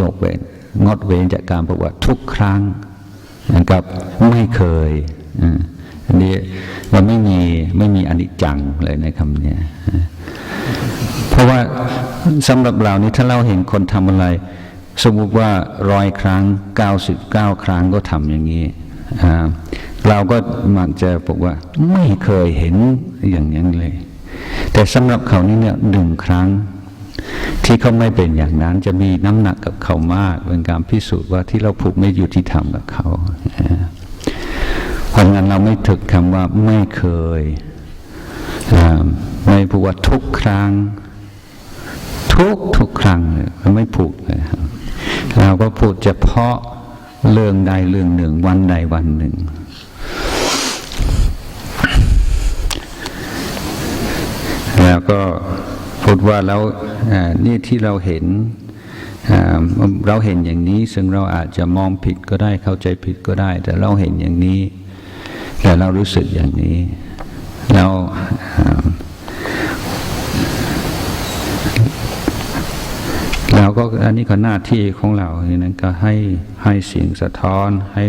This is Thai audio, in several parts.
ยกเว้นงดเว้นจากการบอกว่าทุกครั้งนะครับไม่เคยอันนี้มันไม่มีไม่มีอนิจจังเลยในคำนี้เพราะว่าสำหรับเรานี่ถ้าเราเห็นคนทำอะไร สมมติว่าร้อยครั้ง99ครั้งก็ทำอย่างนี้เราก็มักจะบอกว่าไม่เคยเห็นอย่างนี้เลย แต่สำหรับเขานี่เนี่ยหนึ่งครั้ง ที่เขาไม่เป็นอย่างนั้นจะมีน้ำหนักกับเขามากเป็นการพิสูจน์ว่าที่เราผูกไม่อยู่ที่ทำกับเขาเพราะงั้นเราไม่ถึกคำว่าไม่เคยไม่พูดว่าทุกครั้ง ทุกทุกครั้งเราไม่พูดเลยครับเราก็พูดเฉพาะเรื่องใดเรื่องหนึ่ง วันใดวันหนึ่งแล้วก็ พูดว่าแล้วอ่านี่ที่เราเห็นเราเห็นอย่างนี้ ซึ่งเราอาจจะมองผิดก็ได้เข้าใจผิดก็ได้ แต่เราเห็นอย่างนี้ แต่เรารู้สึกอย่างนี้แล้วอ่าเราก็อันนี้ก็หน้าที่ของเราอย่างนั้นก็ให้ให้เสียงสะท้อนให้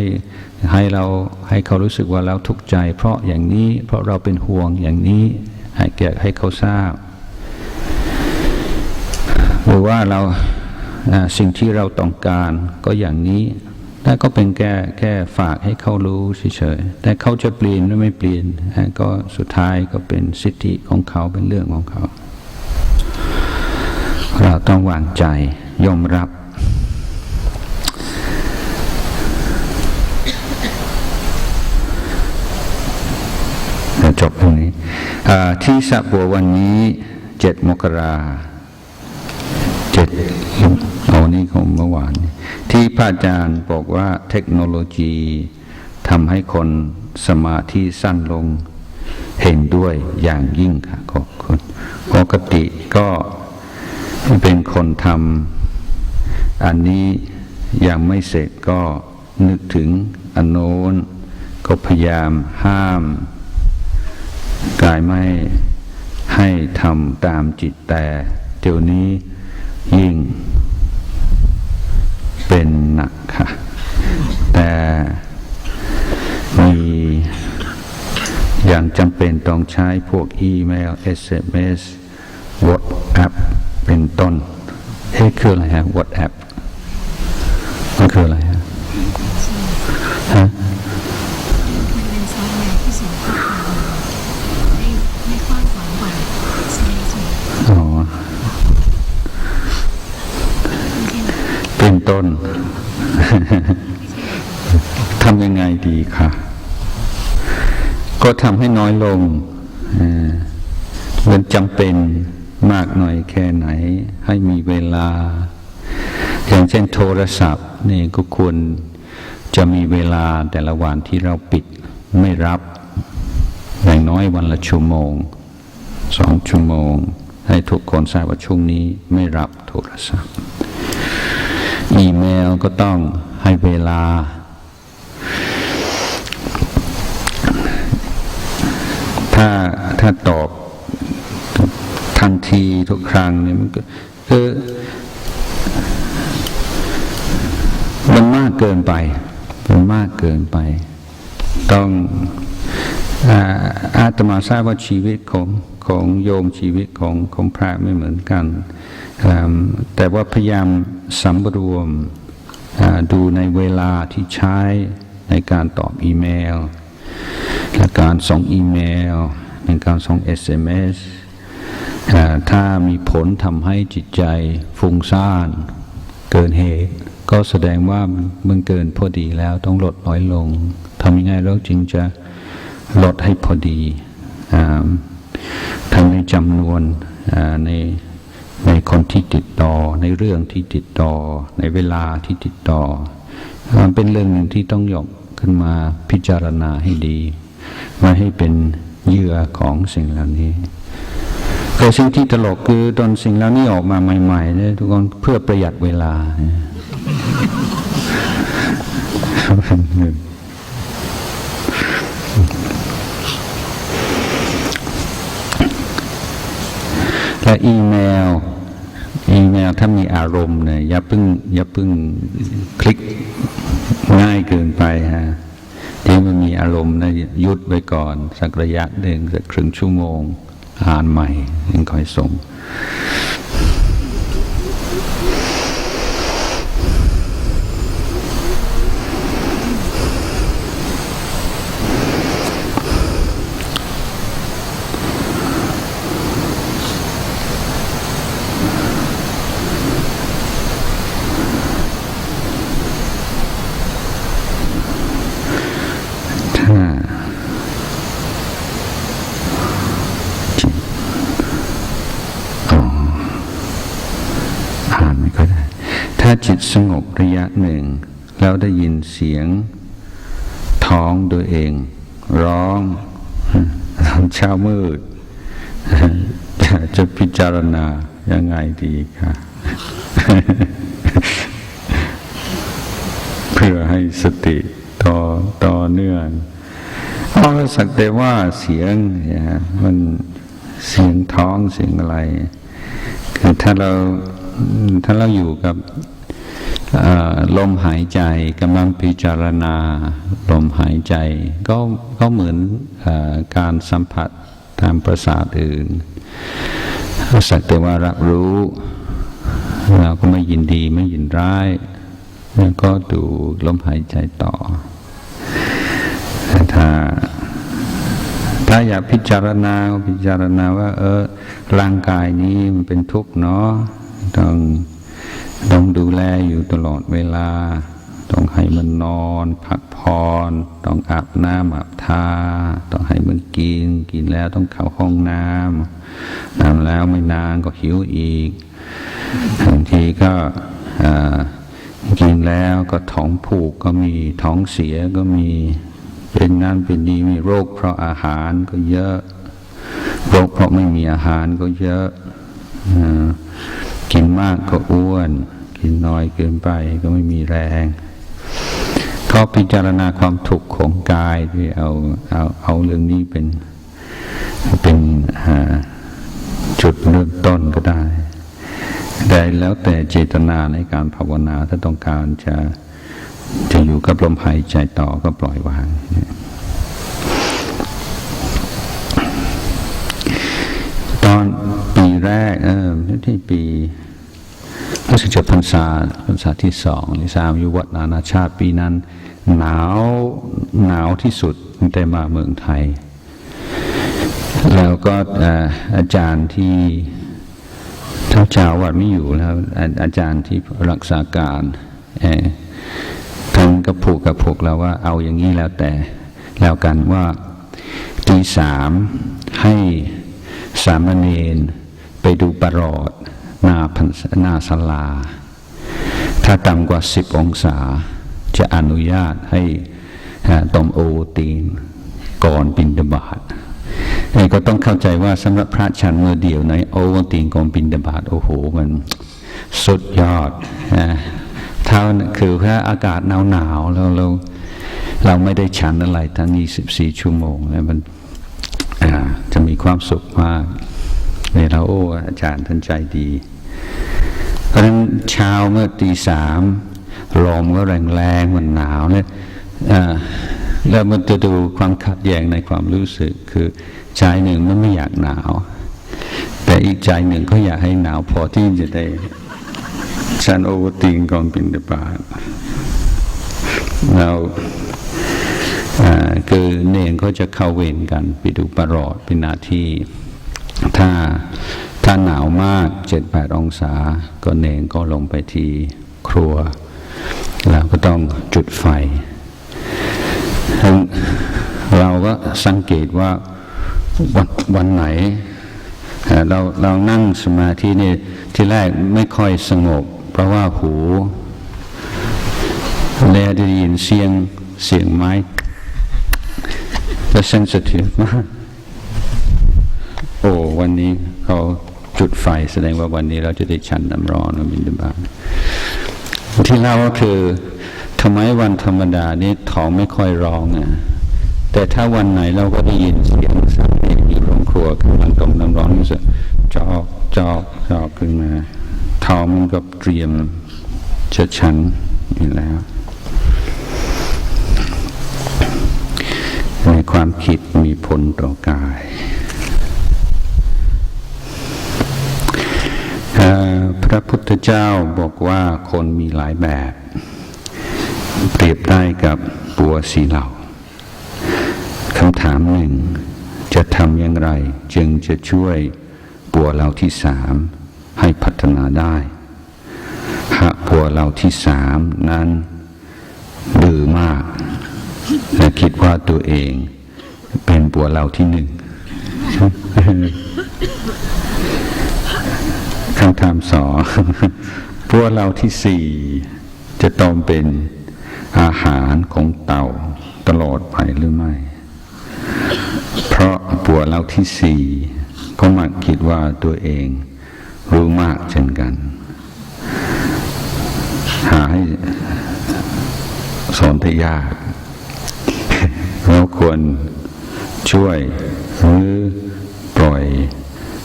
ให้เราให้เขารู้สึกว่าเราทุกข์ใจ เพราะอย่างนี้เพราะเราเป็นห่วงอย่างนี้ ให้แก่ให้เขาทราบ หรือว่าเราสิ่งที่เราต้องการก็อย่างนี้แต่ก็เป็นแค่แค่ฝากให้เขารู้เฉยๆ แต่เขาจะเปลี่ยนหรือไม่เปลี่ยน ก็สุดท้ายก็เป็นสิทธิของเขาเป็นเรื่องของเขา เราต้องวางใจยอมรับ จบตรงนี้ที่สะบัววันนี้เจ็ดมกรา จ็ดโอ้นี่ของเมื่อวาน ที่พระอาจารย์บอกว่าเทคโนโลยีทำให้คนสมาธิสั้นลงเห็นด้วยอย่างยิ่งค่ะขอบคุณปกติก็เป็นคนทำอันนี้ยังไม่เสร็จก็นึกถึงอันโน้นก็พยายามห้ามกายไม่ให้ทำตามจิตแต่เดี๋ยวนี้ ยิ่งเป็นหนักค่ะ แต่มีอย่างจำเป็นต้องใช้พวกอีเมล SMS WhatsApp เป็นต้นเฮ้คืออะไรฮะ WhatsApp มันคืออะไร ต้นทำยังไงดีคะก็ทำให้น้อยลงเอ่อมันจำเป็นมากหน่อยแค่ไหน ให้มีเวลา อย่างเช่นโทรศัพท์นี่ก็ควรจะมีเวลาแต่ละวันที่เราปิดไม่รับอย่างน้อยวันละชั่วโมงสองชั่วโมง ให้ทุกคนทราบว่าช่วงนี้ไม่รับโทรศัพท์ อีเมลก็ต้องให้เวลา ถ้าถ้าตอบทันทีทุกครั้งเนี่ยมันก็คือมันมากเกินไป มันมากเกินไป ต้องอาอาตมาทราบว่าชีวิตของของโยมชีวิตของของพระไม่เหมือนกัน แต่ว่าพยายามสำรวมดูในเวลาที่ใช้ในการตอบอีเมล และการส่งอีเมล ในการส่ง SMS อ่าถ้ามีผลทำให้จิตใจฟุ้งซ่านเกินเหตุ ก็แสดงว่ามันเกินพอดีแล้วต้องลดน้อยลงทำยังไงแล้วจึงจะลดให้พอดีอทั้งในจำนวนใน ในคนที่ติดต่อ ในเรื่องที่ติดต่อ ในเวลาที่ติดต่อมันเป็นเรื่องหนึ่งที่ต้องยกขึ้นมาพิจารณาให้ดีไม่ให้เป็นเหยื่อของสิ่งเหล่านี้แต่สิ่งที่ตลกคือตอนสิ่งเหล่านี้ออกมาใหม่ๆเนี่ยทุกคนเพื่อประหยัดเวลาเนี่ยเป็นหนึ่ง และอีเมล อีเมลถ้ามีอารมณ์เนี่ยอย่าพึ่งอย่าพึ่งคลิกง่ายเกินไปฮะที่มันมีอารมณ์นะหยุดไว้ก่อน สักระยะหนึ่งสักครึ่งชั่วโมงอ่านใหม่ยังค่อยส่ง ถ้าจิตอ๋ออ่านไม่ค่อยได้ ถ้าจิตสงบระยะหนึ่ง แล้วได้ยินเสียงท้องตัวเอง ร้องตอนเช้ามืดจะจะพิจารณายังไงดีคะเพื่อให้สติต่อต่อเนื่องเพราะสักแต่ว่าเสียงนี่ยมันเสียงท้องเสียงอะไรคือถ้าเราถ้าเราอยู่กับ ลมหายใจกำลังพิจารณา ลมหายใจ ก็ก็เหมือนอการสัมผัสทางประสาทอื่นสักแต่ว่ารับรู้เราก็ไม่ยินดีไม่ยินร้ายแล้วก็ดูลมหายใจต่อ ถ้า ถ้าอยากพิจารณาพิจารณาว่า เออร่างกายนี้มันเป็นทุกข์เนาะต้อง ต้องดูแลอยู่ตลอดเวลา ต้องให้มันนอน พักผ่อนต้องอาบน้ำอาบทาต้องให้มันกิน กินแล้วต้องเข้าห้องน้ำน้ำแล้วไม่นานก็หิวอีกบางทีก็กินแล้วก็ท้องผูกก็มีท้องเสียก็มีเป็นนั่นเป็นนี้มีโรค เพราะอาหารก็เยอะ โรคเพราะไม่มีอาหารก็เยอะอกินมากก็อ้วน กินน้อยเกินไปก็ไม่มีแรงก็พิจารณาความทุกข์ของกายที่เอาเอาเอาเรื่องนี้เป็นเป็นจุดเริ่มต้นก็ได้ได้แล้วแต่เจตนาในการภาวนาถ้าต้องการจะจะอยู่กับลมหายใจต่อก็ปล่อยวาง ตอนปีแรก เออที่ปี รู้สึกจะพรรษาพรรษาที่สองที่สามยู่วัดนานาชาติปีนั้น หนาวหนาวที่สุดแต่มาเมืองไทย แล้วก็อาจารย์ที่ท่านเจ้าวัดไม่อยู่แล้วอาจารย์ที่รักษาการท่านก็ผูกกับพวกเราว่าเอาอย่างนี้แล้วแต่แล้วกันว่าตีสามให้สามเณรไปดูประหลอด หน้าพันหน้าศาลา ถ้าต่ำกว่าสิบองศา จะอนุญาตให้ต้มโอตีนก่อนบินดาบาตเอ้ยก็ต้องเข้าใจว่าสำหรับพระฉันเมื่อเดียวในโอวัติงก่องบินดาบาตโอ้โหมันสุดยอดนะเท่าคือถ้าอากาศหนาวหนาวๆแล้วเราเราไม่ได้ฉันอะไรทั้ง 24 ชั่วโมงแล้วมันจะมีความสุขมาก เวลาโอ้อาจารย์ท่านใจดี เพราะฉะนั้นเช้าเมื่อตีสามลมก็แรงๆมันหนาวเนี่ยแล้วมันจะดูความขัดแย้งในความรู้สึก คือใจหนึ่งมันไม่อยากหนาว แต่อีกใจหนึ่งก็อยากให้หนาวพอที่จะได้ฉันโอเวอร์ติงก่อนบินเดบาตแล้วอ่าคือเนียงก็จะเข้าเวรกัน ไปดูประหลอดเป็นหนาที่ ถ้าถ้าหนาวมากเจ็ดแปดองศา ก็เนงก็ลงไปที่ครัว แล้วก็ต้องจุดไฟ เราก็สังเกตว่าวันวันไหน เราเรานั่งสมาธินี่ที่แรกไม่ค่อยสงบ เพราะว่าหูแล้ได้ยินเสียงเสียงไม้จะเซนซิทีฟมาก โอ้วันนี้เขาจุดไฟแสดงว่าวันนี้เราจะได้ฉันน้ำร้อนบินบาที่เล่าก็คือทำไมวันธรรมดานี่ท้องไม่ค่อยร้องอะแต่ถ้าวันไหนเราก็ได้ยินเสียงสามีอยู่โรงครัวกำลังต้มน้ำร้อนรู้สึกจอกจอกจอกขึ้นมาท้องมันก็เตรียมจะชันอยู่แล้วในความคิดมีผลต่อกาย ระพุทธเจ้าบอกว่าคนมีหลายแบบ เปรียบได้กับปัวสีเหล่าคำถามหนึ่ง จะทำอย่างไร จึงจะช่วยปัวเหล่าที่สามให้พัฒนาได้ หากปัวเหล่าที่สามนั้นดื้อมาก และคิดว่าตัวเองเป็นปัวเหล่าที่หนึ่ง คำถามสองปัวเหล่าที่สี่จะต้องเป็นอาหารของเต่าตลอดไปหรือไม่ เพราะปัวเหล่าที่สี่ก็มักคิดว่าตัวเองรู้มากเช่นกัน หาให้สอนได้ยากเราควรช่วยหรือปล่อย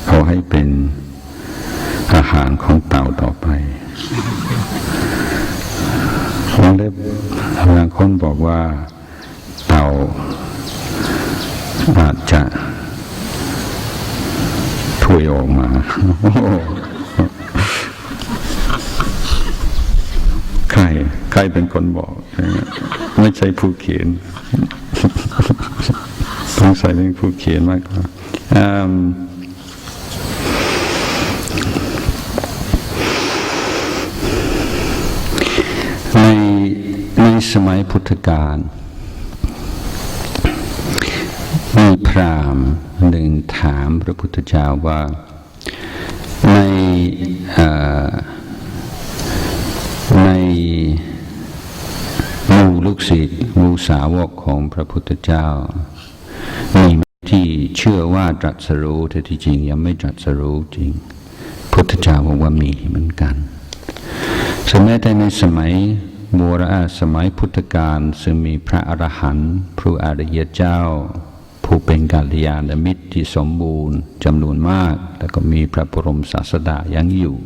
เขาให้เป็นาหารของเต่าต่อไปบางเล็บบางคนบอกว่า เต่าอาจจะถุยออกมาใครใครเป็นคนบอก ไม่ใช่ผู้เขียนต้องใส่เป็นผู้เขียนมากกว่าอืมในใน สมัยพุทธกาลมีพราหมณ์หนึ่งถามพระพุทธเจ้าว่าในในหมู่ลูกศิษย์หมู่สาวกของพระพุทธเจ้า มีที่เชื่อว่าตรัสรู้แต่ที่จริงยังไม่ตรัสรู้จริง พุทธเจ้าบอกว่ามีเหมือนกันสมัยแต่ในสมัย โบราสมัยพุทธกาลซึ่งมีพระอรหันต์พระอริยเจ้า ผู้เป็นกัลยาณมิตรที่สมบูรณ์จำนวนมาก แล้วก็มีพระบรมศาสดายังอยู่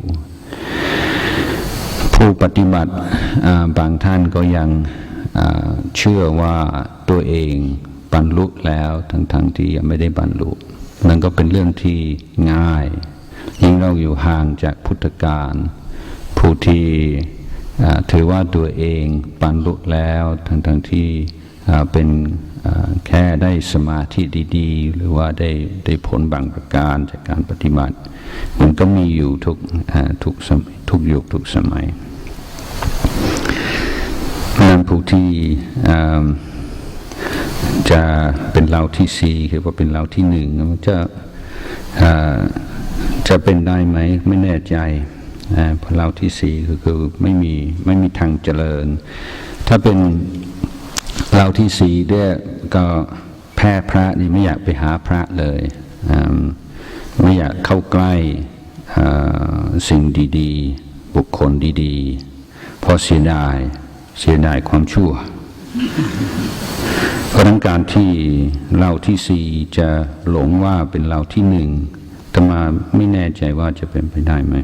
ผู้ปฏิบัติบางท่านก็ยังเชื่อว่าตัวเองบรรลุแล้วทั้งๆทที่ยังไม่ได้บรรลุนั่นก็เป็นเรื่องที่ง่ายยิ่งเราอยู่ห่างจากพุทธกาลผู้ที่ ถือว่าตัวเองบรรลุแล้วทั้งๆทที่เป็นแค่ได้สมาธิดีๆ หรือว่าได้ได้ผลบางประการจากการปฏิบัติ มันก็มีอยู่ทุกทุกยทุกยุคทุกสมัยนั้นผู้ที่จะเป็นเราที่สี่คือว่าเป็นเราที่หนึ่งมันจะจะเป็นได้ไหมไม่แน่ใจ พราะเราที่สี่ก็คือไม่มีไม่มีทางเจริญ ถ้าเป็นเราที่สี่เนี่ยก็แพ้พระนี่ไม่อยากไปหาพระเลยอ่าไม่อยากเข้าใกล้อ่าสิ่งดีๆ บุคคลดีๆ เพราะเสียดายเสียดายความชั่ว เพราะฉะนั้นการที่เราที่สี่จะหลงว่าเป็นเราที่หนึ่งแต่มาไม่แน่ใจว่าจะเป็นไปได้ไหม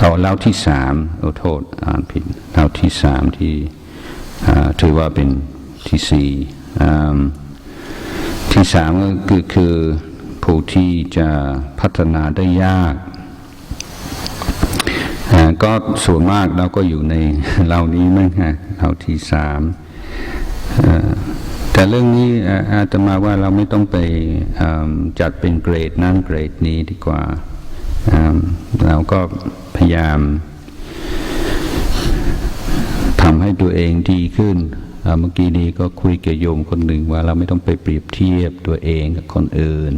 เอาเราที่สามโอ้โทษอ่านผิดเราที่สามที่ถือว่าเป็นที่สี่ที่สามก็คือคือผู้ที่จะพัฒนาได้ยากก็ส่วนมากเราก็อยู่ในเหล่านี้มั้งฮะเราที่สามแต่เรื่องนี้อาอาตมาว่าเราไม่ต้องไปจัดเป็นเกรดนั้นเกรดนี้ดีกว่าอ่าเราก็ พยายามทำให้ตัวเองดีขึ้นเมื่อกี้นี้ก็คุยกับโยมคนหนึ่งว่าเราไม่ต้องไปเปรียบเทียบตัวเองกับคนอื่น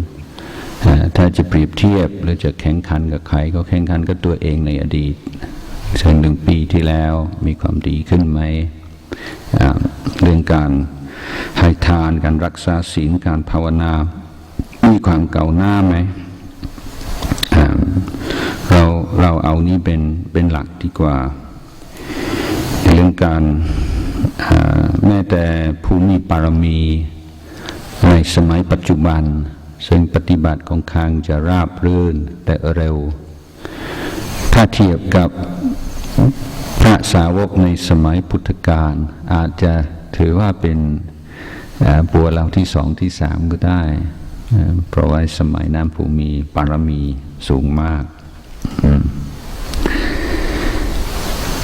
ถ้าจะเปรียบเทียบหรือจะแข่งขันกับใครก็แข่งขันกับตัวเองในอดีตเช่นหนึ่งปีที่แล้วมีความดีขึ้นไหมเรื่องการให้ทานการรักษาศีลการภาวนา มีความเก่าหน้าไหม เราเอานี้เป็นเป็นหลักดีกว่า เรื่องการแม้แต่ผู้มีปารมีในสมัยปัจจุบัน ซึ่งปฏิบัติของคางจะราบรื่นแต่เร็ว ถ้าเทียบกับพระสาวกในสมัยพุทธกาลอาจจะถือว่าเป็นบัวเราที่สองที่สามก็ได้ เพราะว่าสมัยนั้นผู้มีปารมีสูงมากอื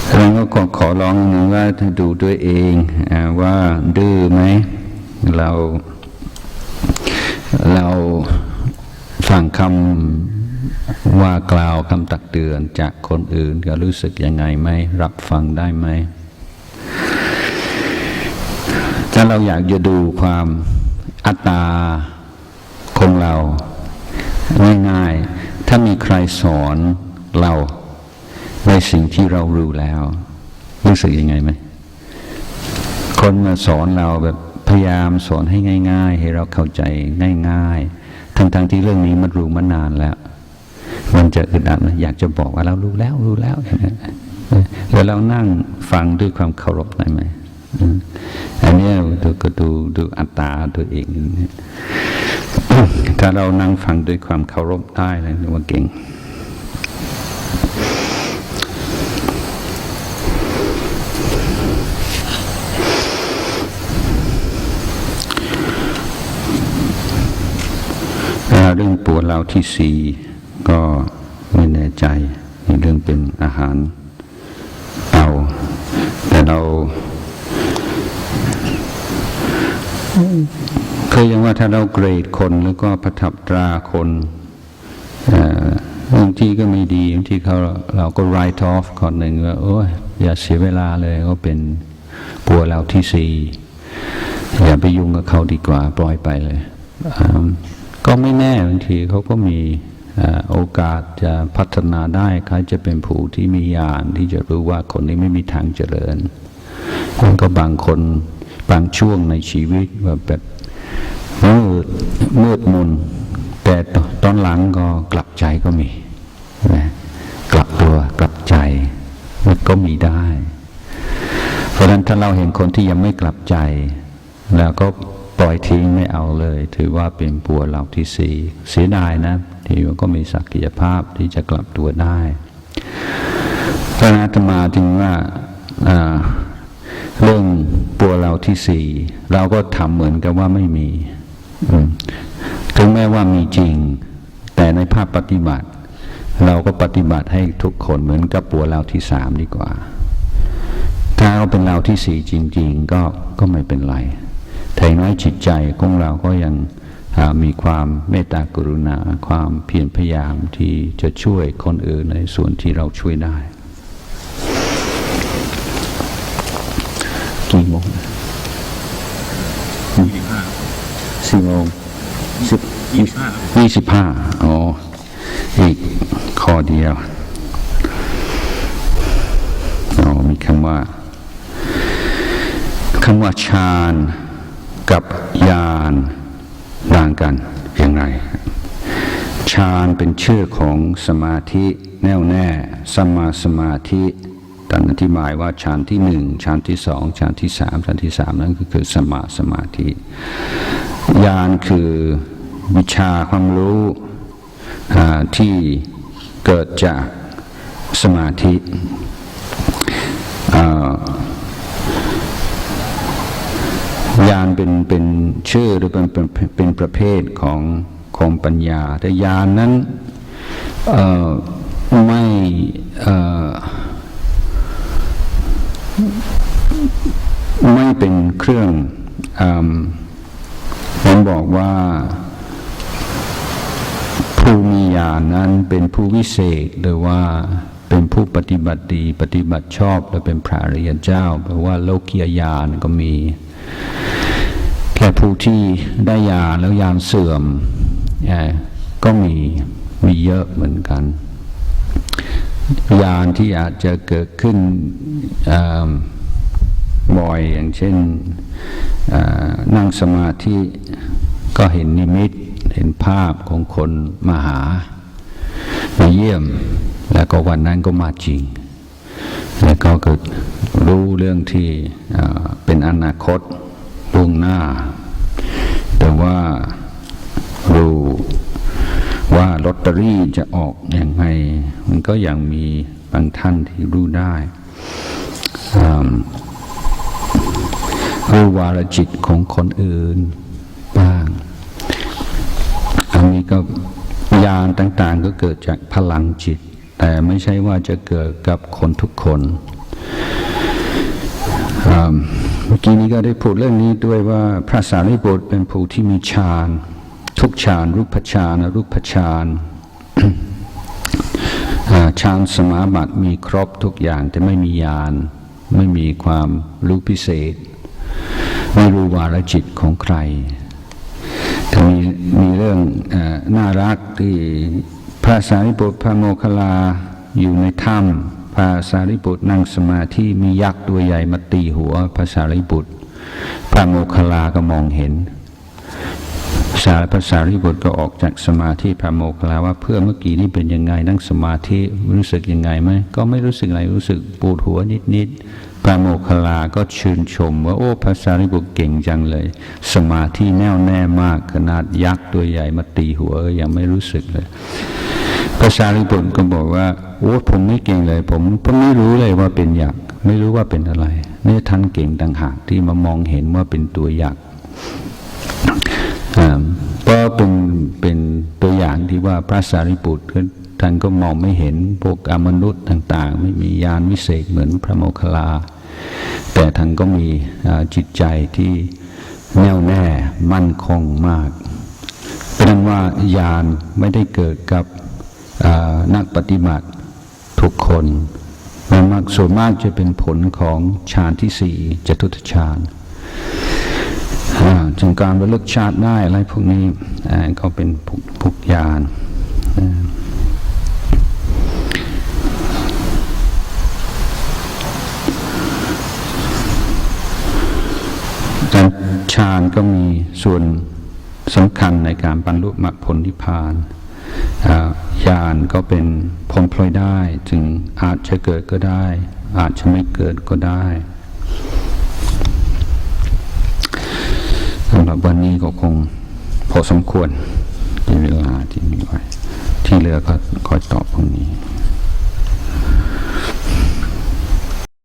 มแล้วก็ขอขอร้องนะว่าถ้าดูด้วยเองอว่าดื้อไหมเราเราฟังคำว่ากล่าวคำตักเตือนจากคนอื่นก็รู้สึกยังไงไหมรับฟังได้ไหมถ้าเราอยากจะดูความอัตตาของเราง่ายๆถ้ามีใครสอนเรา ในสิ่งที่เรารู้แล้วรู้สึกยังไงไหมคนมาสอนเราแบบพยายามสอนให้ง่าย ๆ ให้เราเข้าใจง่าย ๆ ทั้งๆที่เรื่องนี้มันรู้มานานแล้ว มันจะอึดอัดนะอยากจะบอกว่าเรารู้แล้วรู้แล้วแล้วเรานั่งฟังด้วยความเคารพได้ไหมอันนี้ดูก็ดูดูอัตตาตัวเองถ้าเรานั่งฟังด้วยความเคารพได้เลยกว่าเก่ง เรื่องปวดเราที่สี่ก็ไม่แน่ใจในเรื่องเป็นอาหารเอา แต่เราเคยยังว่าถ้าเราเกรดคนแล้วก็ประทับตราคนบางทีก็ไม่ดีบางทีเขาเราก็ write off คนหนึ่งว่าโอ้ยอย่าเสียเวลาเลยก็เป็นปัวเราที่สี่อย่าไปยุ่งกับเขาดีกว่าปล่อยไปเลย ก็ไม่แน่บางทีเขาก็มีโอกาสจะพัฒนาได้เขาจะเป็นผู้ที่มีญาณที่จะรู้ว่าคนนี้ไม่มีทางเจริญมันก็บางคนบางช่วงในชีวิตว่าแบบมืดมืดมนแต่ตอนหลังก็กลับใจก็มีนะกลับตัวกลับใจมันก็มีได้ เพราะฉะนั้นถ้าเราเห็นคนที่ยังไม่กลับใจ แล้วก็ ปล่อยทิ้งไม่เอาเลย ถือว่าเป็นปัวเราที่สี่เสียดายนะที่มันก็มีศักยภาพที่จะกลับตัวได้พระอาตมาจึงว่าเรื่องปัวเราที่สี่เราก็ทำเหมือนกับว่าไม่มีถึงแม้ว่ามีจริง แต่ในภาพปฏิบัติ เราก็ปฏิบัติให้ทุกคนเหมือนกับปัวเราที่สามดีกว่า ถ้าเราเป็นเราที่สี่จริง ๆ ก็ก็ไม่เป็นไร แต่อย่างน้อยจิตใจของเราก็ยังอ่ามีความเมตตากรุณา ความเพียรพยายามที่จะช่วยคนอื่นในส่วนที่เราช่วยได้กี่โมงสี่โมงสิบยี่สิบห้าอ๋อ อีกข้อเดียวอ๋อมีคำว่าคำว่าฌาน กับญาณต่างกันอย่างไรฌานเป็นชื่อของสมาธิแน่วแน่สมาสมาธิท่านอธิบายว่าฌานที่หนึ่งฌานที่สองฌานที่สามฌานที่สามนั้นก็คือสมาสมาธิญาณคือวิชาความรู้ที่เกิดจากสมาธิอ่า ญาณเป็นเป็นชื่อหรือเป็นเป็นเป็นประเภทของของปัญญา แต่ญาณนั้นไม่ไม่เป็นเครื่องอผมบอกว่าผู้มีญาณนั้นเป็นผู้วิเศษหรือว่าเป็นผู้ปฏิบัติดีปฏิบัติชอบและเป็นพระอริยเจ้าแปลว่าโลกียญาณก็มี แค่ผู้ที่ได้ยาแล้วยามเสื่อม ก็มีมีเยอะเหมือนกัน ยานที่อาจจะเกิดขึ้นบ่อยอย่างเช่นนั่งสมาธิก็เห็นนิมิตเห็นภาพของคนมาหามาเยี่ยม แล้วก็วันนั้นก็มาจริง แล้วก็เกิดรู้เรื่องที่เป็นอนาคต ล่วงหน้า แต่ว่ารู้ว่าลอตเตอรี่จะออกอย่างไง มันก็ยังมีบางท่านที่รู้ได้รู้วาลจิตของคนอื่นบ้าง อันนี้ก็ยานต่าง ๆ ก็เกิดจากพลังจิต แต่ไม่ใช่ว่าจะเกิดกับคนทุกคนอ่า เมื่อกี้นี้ก็ได้พูดเรื่องนี้ด้วยว่าพระสารีบุตรเป็นผู้ที่มีฌานทุกฌานรูปฌานรูปฌานฌานสมาบัติมีครบทุกอย่างแต่ไม่มียานไม่มีความรู้พิเศษ ไม่รู้วาระจิตของใครแต่มีมีเรื่องออน่ารักที่พระสารีบุตรพระโมคคัลลาอยู่ในถ้ำ พระสารีบุตรนั่งสมาธิมียักษ์ตัวใหญ่มาตีหัวพระสารีบุตร พระโมคคัลลาก็มองเห็นสารพระสารีบุตรก็ออกจากสมาธิพระโมคคัลลาว่าเพื่อเมื่อกี้นี่เป็นยังไงนั่งสมาธิรู้สึกยังไงไหมก็ไม่รู้สึกอะไรรู้สึกปวดหัวนิดๆพระโมคคัลลาก็ชื่นชมว่าโอ้พระสารีบุตรเก่งจังเลย สมาธิแน่วแน่มากขนาดยักษ์ตัวใหญ่มาตีหัวยังไม่รู้สึกเลย พระสารีบุตรก็บอกว่าโอ้ผมไม่เก่งเลย ผมผมไม่รู้เลยว่าเป็นอยักไม่รู้ว่าเป็นอะไรนี่ท่านเก่งต่างหากที่มามองเห็นว่าเป็นตัวยักอ่าก็เป็นเป็นตัวอย่างที่ว่าพระสารีบุตรท่านก็มองไม่เห็นพวกอมนุษย์ต่าง ๆ ไม่มีญาณวิเศษเหมือนพระโมคคัลลา แต่ท่านก็มีจิตใจที่แน่วแน่มั่นคงมากเป็นนั้นว่าญาณไม่ได้เกิดกับ นักปฏิบัติทุกคนมันมากส่วนมากจะเป็นผลของฌานที่สี่จตุตฌานถึงการระลึกชาติได้อะไรพวกนี้อ่าก็เป็นพวกยานการฌานก็มีส่วนสำคัญในการบรรลุมรรคผลนิพพาน ญายานก็เป็นผลพลอยได้ จึงอาจจะเกิดก็ได้ อาจจะไม่เกิดก็ได้สำหรับวันนี้ก็คงพอสมควรในเวลาที่มีไว้ ที่เหลือก็คอยตอบพรุ่งนี้